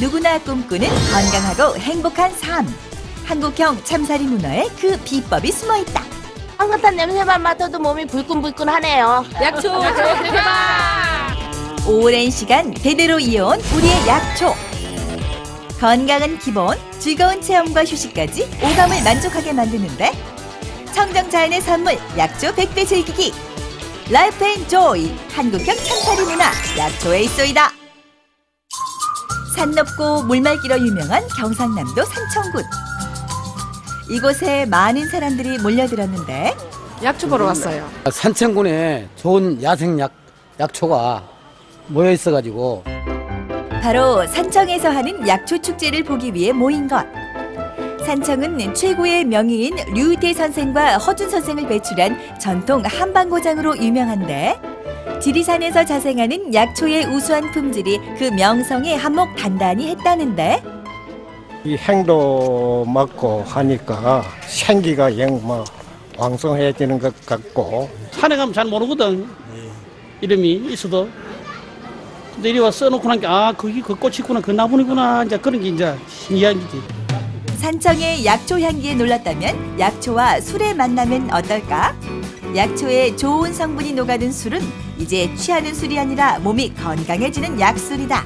누구나 꿈꾸는 건강하고 행복한 삶. 한국형 참사리 문화에 그 비법이 숨어 있다. 향긋한 냄새만 맡아도 몸이 불끈불끈하네요. 약초 대박! 오랜 시간 대대로 이어온 우리의 약초. 건강은 기본, 즐거운 체험과 휴식까지 오감을 만족하게 만드는데 청정 자연의 선물 약초 100배 즐기기. 라이프 앤 조이 한국형 참사리 문화 약초에 있소이다. 산 높고 물 맑기로 유명한 경상남도 산청군. 이곳에 많은 사람들이 몰려들었는데 약초 보러 왔어요. 산천군에 좋은 야생 약, 약초가 모여 있어가지고 바로 산청에서 하는 약초 축제를 보기 위해 모인 것. 산청은 최고의 명의인 류태 선생과 허준 선생을 배출한 전통 한방고장으로 유명한데 지리산에서 자생하는 약초의 우수한 품질이 그 명성에 한몫 단단히 했다는데 이 행도 맞고 하니까 생기가 영뭐 왕성해지는 것 같고 산에 가면 잘 모르거든. 이름이 있어도. 근데 이리 와 써놓고 나니까, 아, 거기 그 꽃이 있구나, 그 나무이구나. 이제 그런 게 이제 신기한기지. 산청의 약초 향기에 놀랐다면 약초와 술의 만나면 어떨까? 약초에 좋은 성분이 녹아든 술은 이제 취하는 술이 아니라 몸이 건강해지는 약술이다.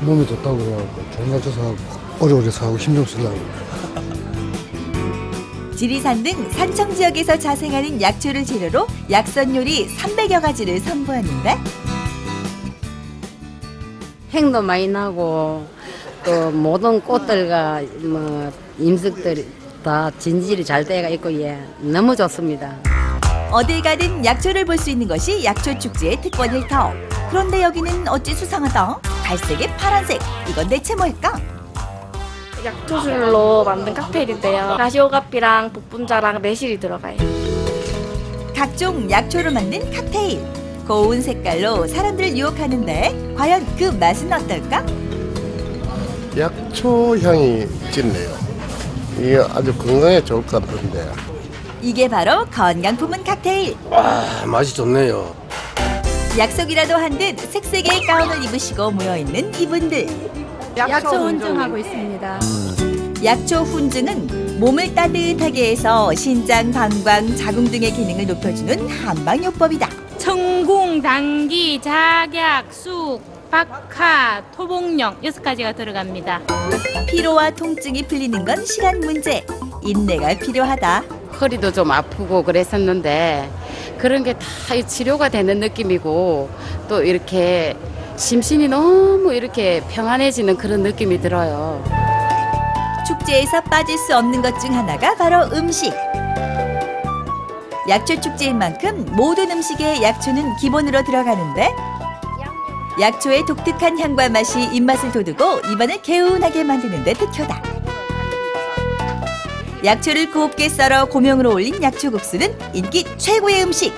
몸에 좋다고 그래갖고 좋은 약초 사고 오래오래 사고 힘 좀 쓰려고 지리산 등 산청 지역에서 자생하는 약초를 재료로 약선 요리 300여 가지를 선보였는데 행도 많이 나고 또 모든 꽃들과 뭐 임석들이 다 진질이 잘 돼가 있고 예 너무 좋습니다. 어딜 가든 약초를 볼 수 있는 것이 약초 축제의 특권일 터. 그런데 여기는 어찌 수상하다. 갈색에 파란색. 이건 대체 뭘까? 약초술로 만든 칵테일인데요. 라시오가피랑 복분자랑 매실이 들어가요. 각종 약초로 만든 칵테일. 고운 색깔로 사람들을 유혹하는데 과연 그 맛은 어떨까? 약초 향이 짙네요 이게 아주 건강에 좋을 것 같은데 이게 바로 건강 부문 칵테일. 아 맛이 좋네요 약속이라도 한 듯 색색의 가운을 입으시고 모여 있는 이분들. 약초 혼증하고 있습니다. 약초 훈증은 몸을 따뜻하게 해서 신장, 방광, 자궁 등의 기능을 높여주는 한방요법이다. 청궁, 당기, 작약, 쑥, 박하, 토복령 여섯 가지가 들어갑니다. 피로와 통증이 풀리는 건 시간 문제. 인내가 필요하다. 허리도 좀 아프고 그랬었는데 그런 게 다 치료가 되는 느낌이고 또 이렇게 심신이 너무 이렇게 평안해지는 그런 느낌이 들어요. 축제에서 빠질 수 없는 것 중 하나가 바로 음식. 약초 축제인 만큼 모든 음식에 약초는 기본으로 들어가는데 약초의 독특한 향과 맛이 입맛을 돋우고 입안을 개운하게 만드는 데 특효다. 약초를 곱게 썰어 고명으로 올린 약초국수는 인기 최고의 음식.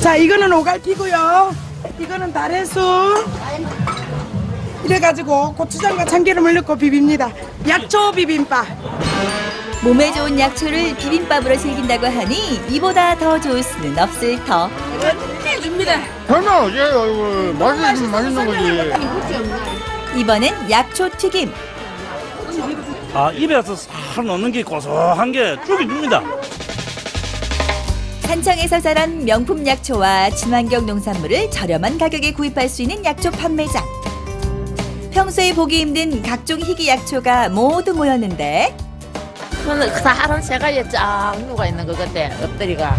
자, 이거는 오갈피고요. 이거는 다래수. 이래가지고 고추장과 참기름을 넣고 비빕니다. 약초 비빔밥. 몸에 좋은 약초를 비빔밥으로 즐긴다고 하니 이보다 더 좋을 수는 없을 터. 설마 예 맛있는 맛있는 거지 이번엔 약초 튀김. 아, 입에서 싹 넣는 게 고소한 게 죽여줍니다. 산청에서 자란 명품 약초와 친환경 농산물을 저렴한 가격에 구입할 수 있는 약초 판매장. 평소에 보기 힘든 각종 희귀 약초가 모두 모였는데 그거는 사람 세가지에 쫙 누가 있는 것 같아. 엎드리가.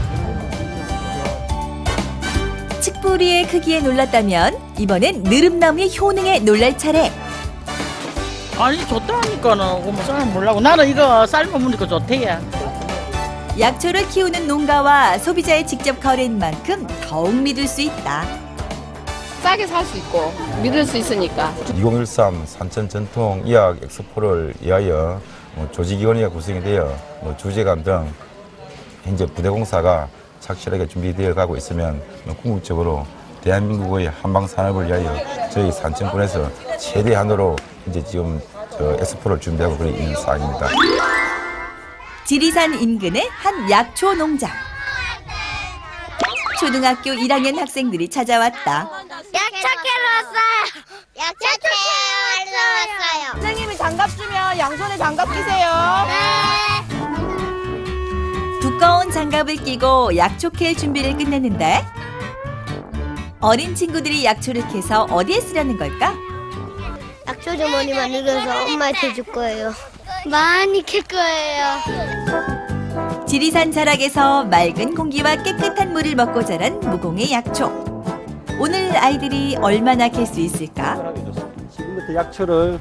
칡뿌리의 크기에 놀랐다면 이번엔 느릅나무의 효능에 놀랄 차례. 아니, 좋다니까는. 뭐, 잘 몰라고. 나는 이거 삶아 먹으니까 좋대요. 약초를 키우는 농가와 소비자의 직접 거래인 만큼 더욱 믿을 수 있다. 싸게 살 수 있고 믿을 수 있으니까. 2013 산천 전통 의학 엑스포를 위하여 뭐 조직위원회가 구성이 되어 뭐 주재관 등 현재 부대공사가 착실하게 준비되어 가고 있으면 뭐 궁극적으로 대한민국의 한방 산업을 위하여 저희 산천군에서 최대한으로 이제 지금 저 엑스포를 준비하고 있는 상황입니다. 지리산 인근의 한 약초 농장. 초등학교 1학년 학생들이 찾아왔다. 약초 캐러 왔어요. 약초 캐러 왔어요. 장갑 주면 양손에 장갑 끼세요. 두꺼운 장갑을 끼고 약초 캘 준비를 끝냈는데 어린 친구들이 약초를 캐서 어디에 쓰려는 걸까? 약초 주머니 만들어서 엄마한테 줄 거예요. 많이 캘 거예요. 지리산 자락에서 맑은 공기와 깨끗한 물을 먹고 자란 무공의 약초. 오늘 아이들이 얼마나 캘 수 있을까? 지금부터 약초를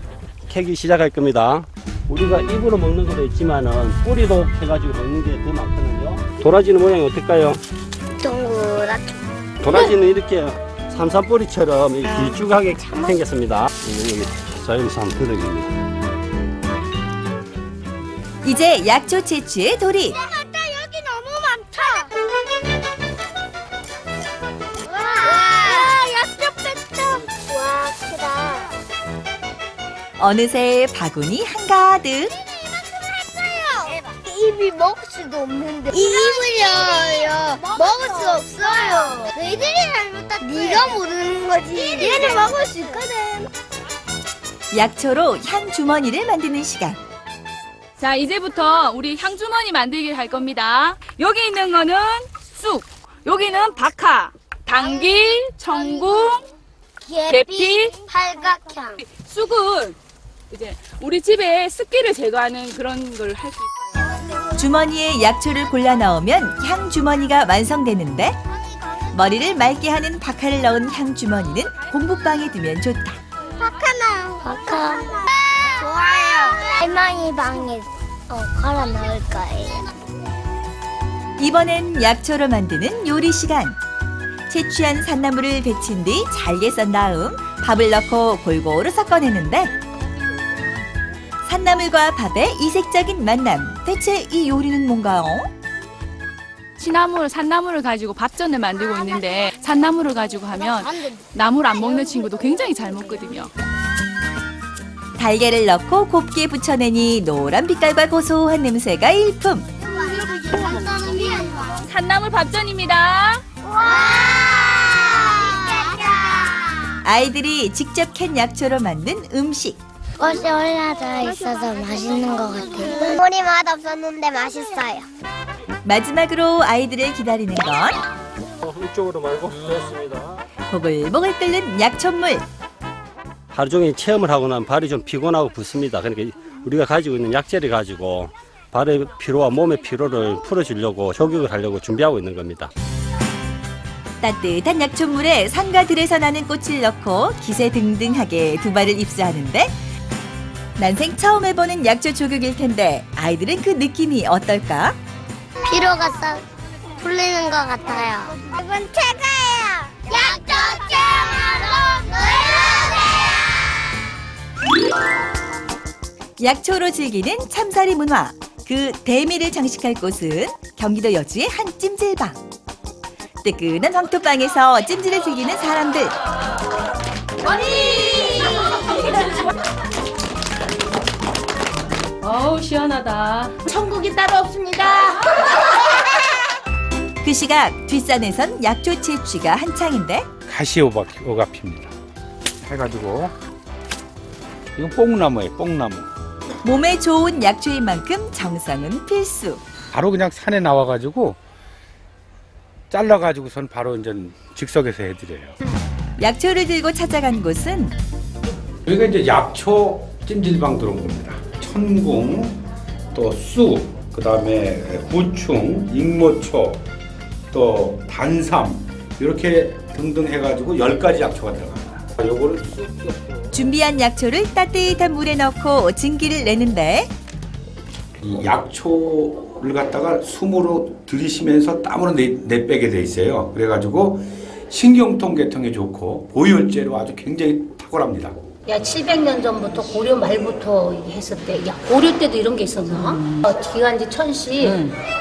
캐기 시작할 겁니다. 우리가 입으로 먹는 것도 있지만은 뿌리도 캐가지고 먹는 게 더 많거든요. 도라지는 모양이 어떨까요? 동그랗게. 도라지는 이렇게 삼삼뿌리처럼 길쭉하게 생겼습니다. 자연산 두덕입니다. 이제 약초 채취에 돌입. 여기 너무 많다. 와, 약초 뺐다. 와, 크다. 어느새 바구니 한가득. 입이 먹을 수도 없는데 입을요 먹을 수 없어요 너희들이 잘못했다 네가 모르는 거지 얘는 먹을 수 있거든 약초로 향 주머니를 만드는 시간. 자, 이제부터 우리 향 주머니 만들기를 할 겁니다. 여기 있는 거는 쑥, 여기는 박하, 당귀, 청궁, 계피, 팔각향 쑥은 이제 우리 집에 습기를 제거하는 그런 걸 할 수 있어요. 주머니에 약초를 골라 넣으면 향 주머니가 완성되는데 머리를 맑게 하는 박하를 넣은 향 주머니는 공부방에 두면 좋다. 박하나 박하 좋아요 할머니 방에 어, 걸어 넣을 거예요 이번엔 약초로 만드는 요리 시간. 채취한 산나물을 데친 뒤 잘게 썬 다음 밥을 넣고 골고루 섞어내는데 산나물과 밥의 이색적인 만남. 대체 이 요리는 뭔가요? 시나물, 산나물을 가지고 밥전을 만들고 있는데 산나물을 가지고 하면 나물 안 먹는 친구도 굉장히 잘 먹거든요. 달걀을 넣고 곱게 부쳐내니 노란 빛깔과 고소한 냄새가 일품. 산나물 밥전입니다. 아이들이 직접 캔 약초로 만든 음식. 꽃이 올라져 있어서 맛있는 것 같아요 물이 맛 없었는데 맛있어요 마지막으로 아이들을 기다리는 건 어, 이쪽으로 말고 됐습니다. 보글보글 끓는 약초물. 하루 종일 체험을 하고 나면 발이 좀 피곤하고 붓습니다. 그러니까 우리가 가지고 있는 약재를 가지고 발의 피로와 몸의 피로를 풀어주려고 조격을 하려고 준비하고 있는 겁니다. 따뜻한 약초물에 산과 들에서 나는 꽃을 넣고 기세 등등하게 두 발을 입수하는데 난생 처음 해보는 약초 조격일 텐데 아이들은 그 느낌이 어떨까? 피로가 싹 풀리는 것 같아요 이건 최고예요 약초 체험하러 약초로 즐기는 참사리 문화. 그 대미를 장식할 곳은 경기도 여주의 한 찜질방. 뜨끈한 황토방에서 찜질을 즐기는 사람들. 어우, 시원하다. 천국이 따로 없습니다. 그 시각 뒷산에선 약초 채취가 한창인데 가시오각 오가피입니다. 해가지고 이건 뽕나무예요. 뽕나무. 몸에 좋은 약초인 만큼 정성은 필수. 바로 그냥 산에 나와가지고 잘라가지고선 바로 이제 즉석에서 해드려요. 약초를 들고 찾아간 곳은 여기가 이제 약초 찜질방 들어온 겁니다. 천궁, 또 쑥, 그 다음에 구충, 익모초, 또 단삼 이렇게 등등 해가지고 10가지 약초가 들어갑니다. 요거를 쑥 준비한 약초를 따뜻한 물에 넣고 증기를 내는데 이 약초를 갖다가 숨으로 들이쉬면서 땀으로 내, 내빼게 돼 있어요. 그래가지고 신경통 계통에 좋고 보혈제로 아주 굉장히 탁월합니다. 야 700년 전부터 고려 말부터 했었대. 야 고려 때도 이런 게 있었나? 어, 기관지 천시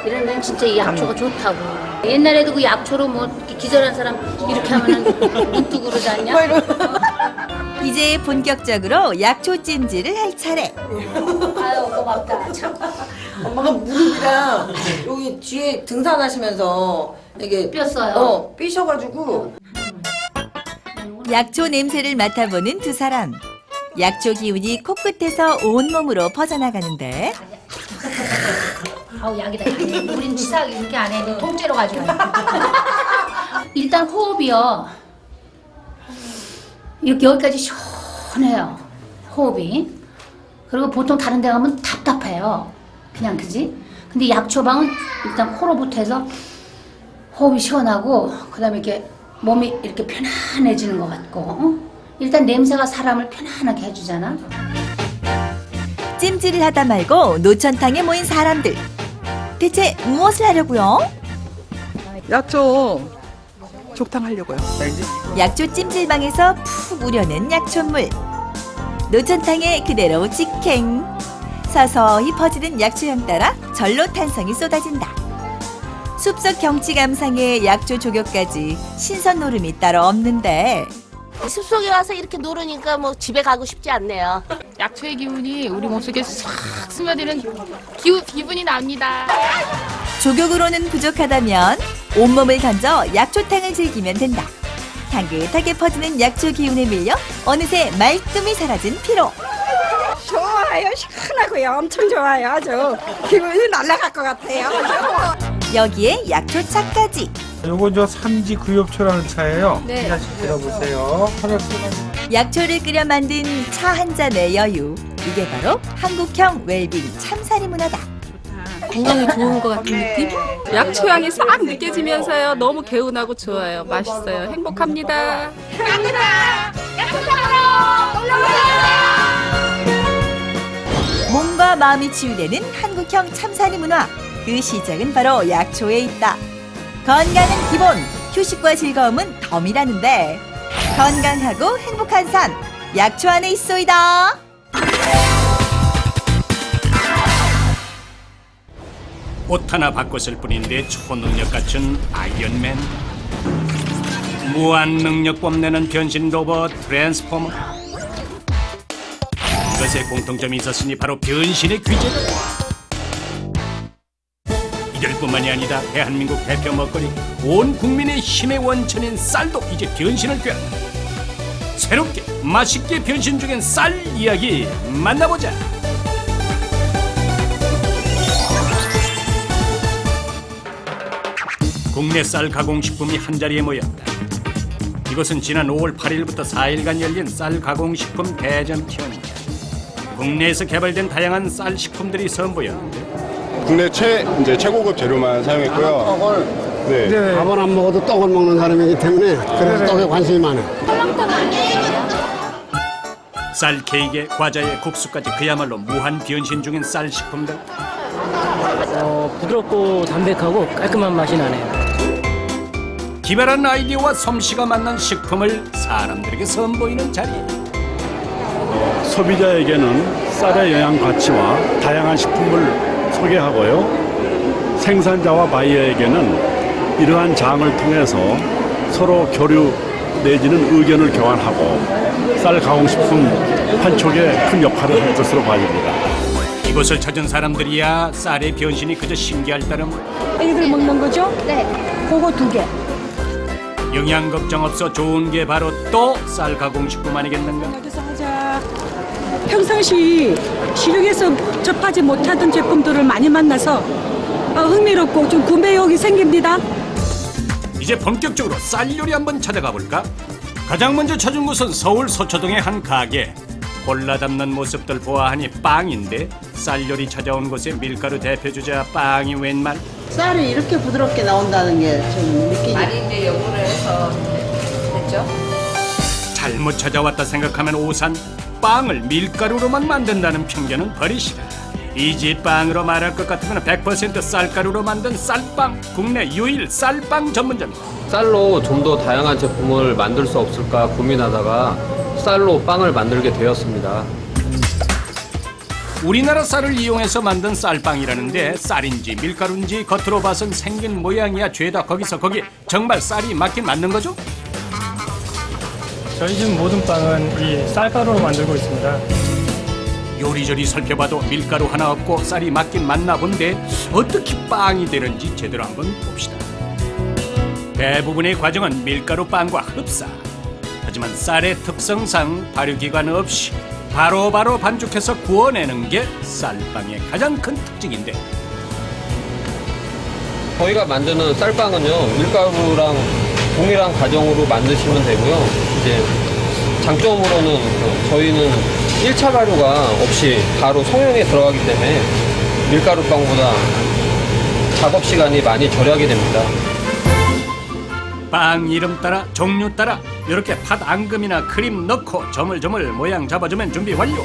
이런 데는 진짜 이 약초가 좋다고. 옛날에도 그 약초로 뭐 이렇게 기절한 사람 이렇게 하면은 눈 뜨고 그러지 않냐? 이제 본격적으로 약초 찜질을 할 차례. 아유 고맙다. 참. 엄마가 무릎이랑 여기 뒤에 등산하시면서 이게 삐었어요? 어, 삐셔가지고 약초 냄새를 맡아보는 두 사람. 약초 기운이 코끝에서 온몸으로 퍼져나가는데 아우 약이다. 약. 우린 치사하게 이렇게 안 해. 내 통째로 가지고. 일단 호흡이요. 이렇게 여기까지 시원해요. 호흡이. 그리고 보통 다른 데 가면 답답해요. 그냥 그지? 근데 약초방은 일단 코로부터 해서 호흡이 시원하고 그다음에 이렇게 몸이 이렇게 편안해지는 것 같고 어? 일단 냄새가 사람을 편안하게 해주잖아. 찜질을 하다 말고 노천탕에 모인 사람들. 대체 무엇을 하려고요? 약초 족탕 하려고요. 약초 찜질방에서 푹 우려낸 약초물. 노천탕에 그대로 직행. 서서히 퍼지는 약초향 따라 절로 탄성이 쏟아진다. 숲속 경치 감상에 약초 조격까지 신선 노름이 따로 없는데 숲속에 와서 이렇게 노르니까 뭐 집에 가고 싶지 않네요. 약초의 기운이 우리 몸속에 싹 스며드는 기우, 기분이 납니다. 조격으로는 부족하다면 온몸을 던져 약초탕을 즐기면 된다. 향긋하게 퍼지는 약초 기운에 밀려 어느새 말끔히 사라진 피로. 좋아요. 시원하고요. 엄청 좋아요. 아주 기분이 날아갈 것 같아요. 여기에 약초차까지. 요거 저 삼지 구엽초라는 차예요. 네. 하나씩 들어보세요. 하나씩. 약초를 끓여 만든 차 한 잔의 여유. 이게 바로 한국형 웰빙 참사리 문화다. 건강에 좋은 것 같은 느낌? 약초 향이 싹 느껴지면서요. 너무 개운하고 좋아요. 맛있어요. 행복합니다. 몸과 마음이 치유되는 한국형 참사리 문화. 그 시작은 바로 약초에 있다. 건강은 기본, 휴식과 즐거움은 덤이라는데 건강하고 행복한 삶, 약초 안에 있소이다. 옷 하나 바꿨을 뿐인데 초능력 갖춘 아이언맨 무한 능력 뽐내는 변신 로봇 트랜스포머 이것에 공통점이 있었으니 바로 변신의 귀재다 이들뿐만이 아니다 대한민국 대표 먹거리 온 국민의 힘의 원천인 쌀도 이제 변신을 꾀한다 새롭게 맛있게 변신 중인 쌀 이야기 만나보자 국내 쌀 가공식품이 한자리에 모였다. 이것은 지난 5월 8일부터 4일간 열린 쌀 가공식품 대전 편이다. 국내에서 개발된 다양한 쌀 식품들이 선보였는데 국내 최 이제 최고급 재료만 사용했고요. 네. 밥을 안 먹어도 떡을 먹는 사람이기 때문에 그래서 떡에 관심이 많아요. 쌀 케이크에 과자에 국수까지 그야말로 무한 변신 중인 쌀 식품들 어, 부드럽고 담백하고 깔끔한 맛이 나네요. 기발한 아이디어와 솜씨가 만난 식품을 사람들에게 선보이는 자리 소비자에게는 쌀의 영양 가치와 다양한 식품을 소개하고요. 생산자와 바이어에게는 이러한 장을 통해서 서로 교류 내지는 의견을 교환하고 쌀 가공식품 판촉에 큰 역할을 할 것으로 보입니다. 이곳을 찾은 사람들이야 쌀의 변신이 그저 신기할 따름 애들 먹는 거죠? 네. 그거 두 개. 영양 걱정 없어 좋은 게 바로 또 쌀 가공식품 아니겠는가 여기서 하자. 평상시 시중에서 접하지 못하던 제품들을 많이 만나서 어, 흥미롭고 좀 구매욕이 생깁니다. 이제 본격적으로 쌀 요리 한번 찾아가 볼까? 가장 먼저 찾은 곳은 서울 서초동의 한 가게. 골라 담는 모습들 보아하니 빵인데 쌀 요리 찾아온 곳의 밀가루 대표 주자 빵이 웬말? 쌀이 이렇게 부드럽게 나온다는 게 좀 느끼지. 많이 이제 연구를 해서 됐죠. 잘못 찾아왔다 생각하면 오산 빵을 밀가루로만 만든다는 편견은 버리시라. 이집 빵으로 말할 것 같으면 100% 쌀가루로 만든 쌀빵 국내 유일 쌀빵 전문점이다. 쌀로 좀 더 다양한 제품을 만들 수 없을까 고민하다가 쌀로 빵을 만들게 되었습니다. 우리나라 쌀을 이용해서 만든 쌀빵이라는데 쌀인지 밀가루인지 겉으로 봐선 생긴 모양이야 죄다 거기서 거기 정말 쌀이 맞긴 맞는 거죠? 저희 집 모든 빵은 이 쌀가루로 만들고 있습니다. 요리조리 살펴봐도 밀가루 하나 없고 쌀이 맞긴 맞나 본데 어떻게 빵이 되는지 제대로 한번 봅시다. 대부분의 과정은 밀가루 빵과 흡사. 하지만 쌀의 특성상 발효기간 없이 바로바로 반죽해서 구워내는 게 쌀빵의 가장 큰 특징인데 저희가 만드는 쌀빵은요 밀가루랑 동일한 과정으로 만드시면 되고요. 이제 장점으로는 그 저희는 1차 발효가 없이 바로 성형에 들어가기 때문에 밀가루 빵보다 작업 시간이 많이 절약이 됩니다. 빵 이름 따라 종류 따라 이렇게 팥 앙금이나 크림 넣고 저물저물 모양 잡아주면 준비 완료.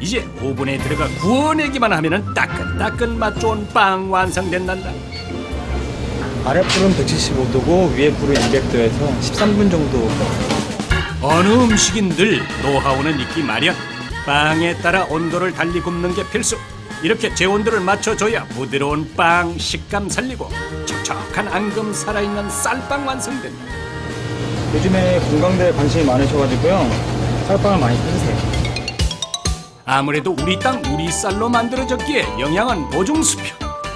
이제 오븐에 들어가 구워내기만 하면은 따끈따끈 맛 좋은 빵 완성된단다. 아래 불은 175도고 위에 불은 200도에서 13분 정도 어느 음식인 늘 노하우는 있기 마련. 빵에 따라 온도를 달리 굽는 게 필수. 이렇게 재온도를 맞춰줘야 부드러운 빵 식감 살리고 촉촉한 앙금 살아있는 쌀빵 완성된다. 요즘에 건강대에 관심이 많으셔가지고요 쌀빵을 많이 드세요 아무래도 우리 땅 우리 쌀로 만들어졌기에 영양은 보증수표.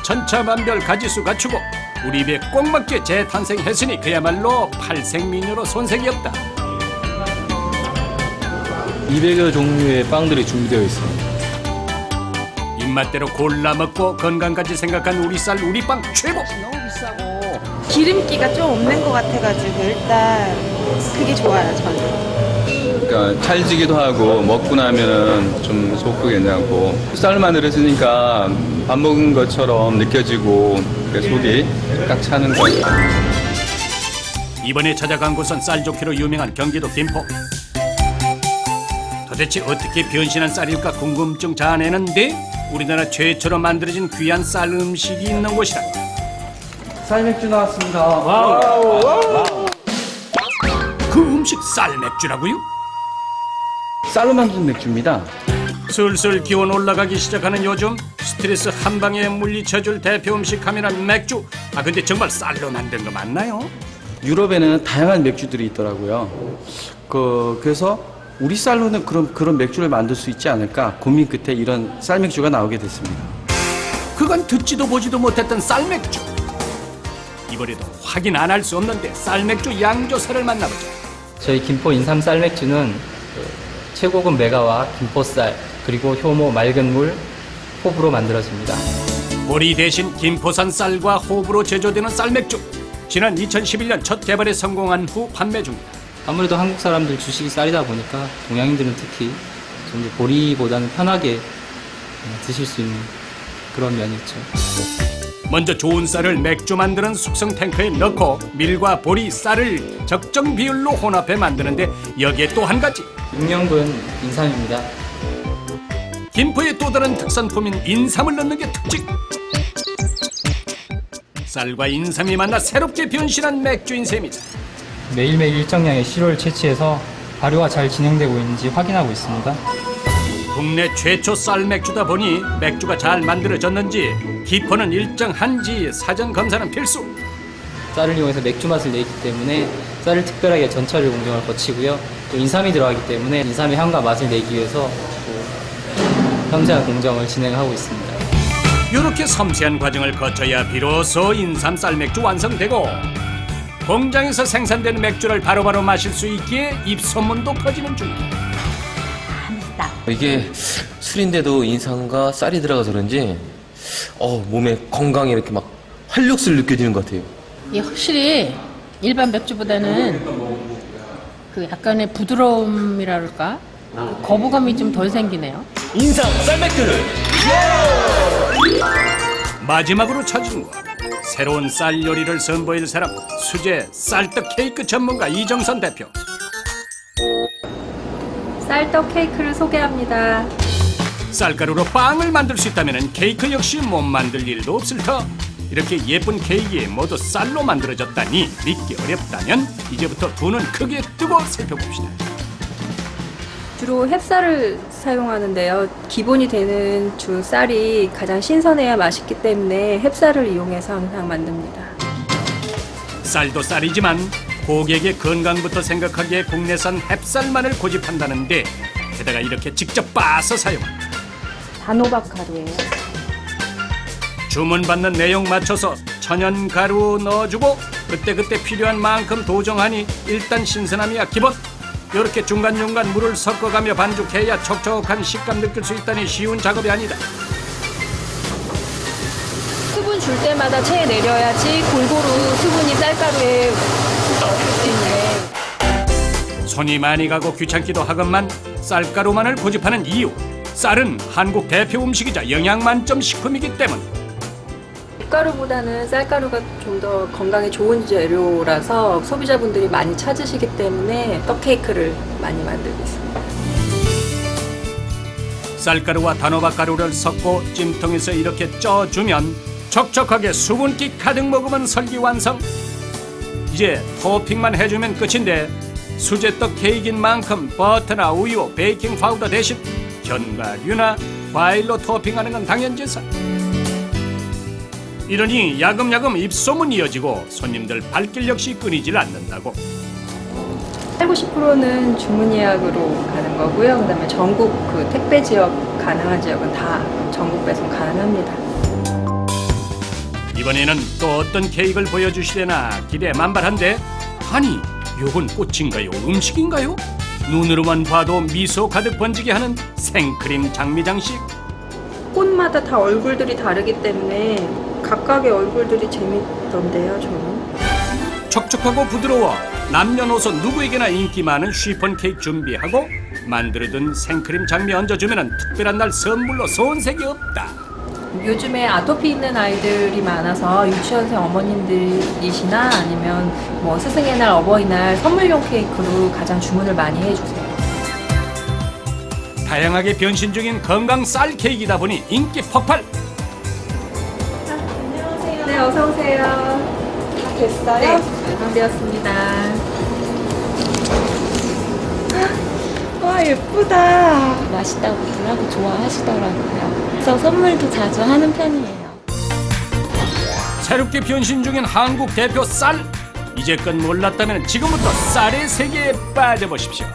천차만별 가지수 갖추고 우리 입에 꼭 맞게 재탄생했으니 그야말로 팔생미녀로 손색이 없다. 200여 종류의 빵들이 준비되어 있습니다. 입맛대로 골라 먹고 건강까지 생각한 우리 쌀 우리 빵 최고. 기름기가 좀 없는 것 같아가지고 일단 그게 좋아요 저는. 그러니까 찰지기도 하고 먹고 나면은 좀 속도 괜찮고 쌀만 들었으니까 밥 먹은 것처럼 느껴지고 속이 딱 차는 거예요. 이번에 찾아간 곳은 쌀 좋기로 유명한 경기도 김포. 도대체 어떻게 변신한 쌀일까 궁금증 자아내는데 우리나라 최초로 만들어진 귀한 쌀 음식이 있는 곳이다. 쌀맥주 나왔습니다 그 음식 쌀 맥주라고요? 쌀로 만든 맥주입니다 슬슬 기온 올라가기 시작하는 요즘 스트레스 한 방에 물리쳐줄 대표 음식 하면은 맥주. 아 근데 정말 쌀로 만든 거 맞나요? 유럽에는 다양한 맥주들이 있더라고요 그, 그래서 우리 쌀로는 그런, 그런 맥주를 만들 수 있지 않을까 고민 끝에 이런 쌀맥주가 나오게 됐습니다 그건 듣지도 보지도 못했던 쌀맥주. 이번에도 확인 안 할 수 없는데 쌀맥주 양조사를 만나보자. 저희 김포 인삼 쌀맥주는 그 최고급 메가와 김포쌀 그리고 효모 맑은 물 호불호 만들어집니다. 보리 대신 김포산 쌀과 호불호 제조되는 쌀맥주. 지난 2011년 첫 개발에 성공한 후 판매 중이다. 아무래도 한국 사람들 주식이 쌀이다 보니까 동양인들은 특히 좀 보리보다는 편하게 드실 수 있는 그런 면이 있죠. 먼저 좋은 쌀을 맥주 만드는 숙성 탱크에 넣고 밀과 보리, 쌀을 적정 비율로 혼합해 만드는데 여기에 또 한 가지 육령분 인삼입니다. 김포의 또 다른 특산품인 인삼을 넣는 게 특징. 쌀과 인삼이 만나 새롭게 변신한 맥주인 셈이다. 매일매일 일정량의 시료를 채취해서 발효가 잘 진행되고 있는지 확인하고 있습니다. 국내 최초 쌀 맥주다 보니 맥주가 잘 만들어졌는지 기포는 일정한지 사전 검사는 필수. 쌀을 이용해서 맥주 맛을 내기 때문에 쌀을 특별하게 전처리 공정을 거치고요. 또 인삼이 들어가기 때문에 인삼의 향과 맛을 내기 위해서 또 섬세한 공정을 진행하고 있습니다. 이렇게 섬세한 과정을 거쳐야 비로소 인삼 쌀맥주 완성되고 공장에서 생산되는 맥주를 바로바로 마실 수 있기에 입소문도 퍼지는 중이다. 이게 술인데도 인삼과 쌀이 들어가서 그런지 어, 몸에 건강에 이렇게 막 활력소를 느껴지는 것 같아요. 이게 확실히 일반 맥주보다는 그 약간의 부드러움이랄까 거부감이 좀 덜 생기네요. 인삼 쌀맥주를. 마지막으로 찾은 곳 새로운 쌀 요리를 선보일 사람 수제 쌀떡 케이크 전문가 이정선 대표. 쌀떡 케이크를 소개합니다. 쌀가루로 빵을 만들 수 있다면 케이크 역시 못 만들 일도 없을 터. 이렇게 예쁜 케이크에 모두 쌀로 만들어졌다니 믿기 어렵다면 이제부터 두눈 크게 뜨고 살펴봅시다 주로 햅쌀을 사용하는데요. 기본이 되는 주 쌀이 가장 신선해야 맛있기 때문에 햅쌀을 이용해서 항상 만듭니다. 쌀도 쌀이지만 고객의 건강부터 생각하기에 국내산 햅쌀만을 고집한다는데 게다가 이렇게 직접 빻아서 사용한다 단호박 가루예요. 주문받는 내용 맞춰서 천연 가루 넣어주고 그때그때 필요한 만큼 도정하니 일단 신선함이야 기본 이렇게 중간중간 물을 섞어가며 반죽해야 촉촉한 식감 느낄 수 있다니 쉬운 작업이 아니다. 수분 줄 때마다 체에 내려야지 골고루 수분이 쌀가루에 수 있네. 손이 많이 가고 귀찮기도 하건만 쌀가루만을 고집하는 이유. 쌀은 한국 대표 음식이자 영양 만점 식품이기 때문. 밀가루보다는 쌀가루가 좀 더 건강에 좋은 재료라서 소비자분들이 많이 찾으시기 때문에 떡 케이크를 많이 만들고 있습니다. 쌀가루와 단호박 가루를 섞고 찜통에서 이렇게 쪄주면 촉촉하게 수분기 가득 머금은 설기 완성. 이제 토핑만 해주면 끝인데 수제떡 케이크인 만큼 버터나 우유, 베이킹 파우더 대신 견과류나 과일로 토핑하는 건 당연지사. 이러니 야금야금 입소문 이어지고 손님들 발길 역시 끊이질 않는다고. 8, 90%는 주문 예약으로 가는 거고요. 그다음에 전국 그 택배 지역 가능한 지역은 다 전국 배송 가능합니다. 이번에는 또 어떤 케이크를 보여주시려나 기대 만발한데 아니 요건 꽃인가요 음식인가요? 눈으로만 봐도 미소 가득 번지게 하는 생크림 장미장식 꽃마다 다 얼굴들이 다르기 때문에 각각의 얼굴들이 재밌던데요, 저는. 촉촉하고 부드러워 남녀노소 누구에게나 인기 많은 쉬폰 케이크 준비하고 만들어둔 생크림 장미 얹어주면 특별한 날 선물로 손색이 없다 요즘에 아토피 있는 아이들이 많아서 유치원생 어머님들이시나 아니면 뭐 스승의 날, 어버이날 선물용 케이크로 가장 주문을 많이 해주세요. 다양하게 변신 중인 건강 쌀 케이크이다 보니 인기 폭발 네, 어서 오세요. 다 됐어요? 네, 완성되었습니다. 와 예쁘다. 맛있다고들 하고 좋아하시더라고요. 그래서 선물도 자주 하는 편이에요. 새롭게 변신 중인 한국 대표 쌀 이제껏 몰랐다면 지금부터 쌀의 세계에 빠져보십시오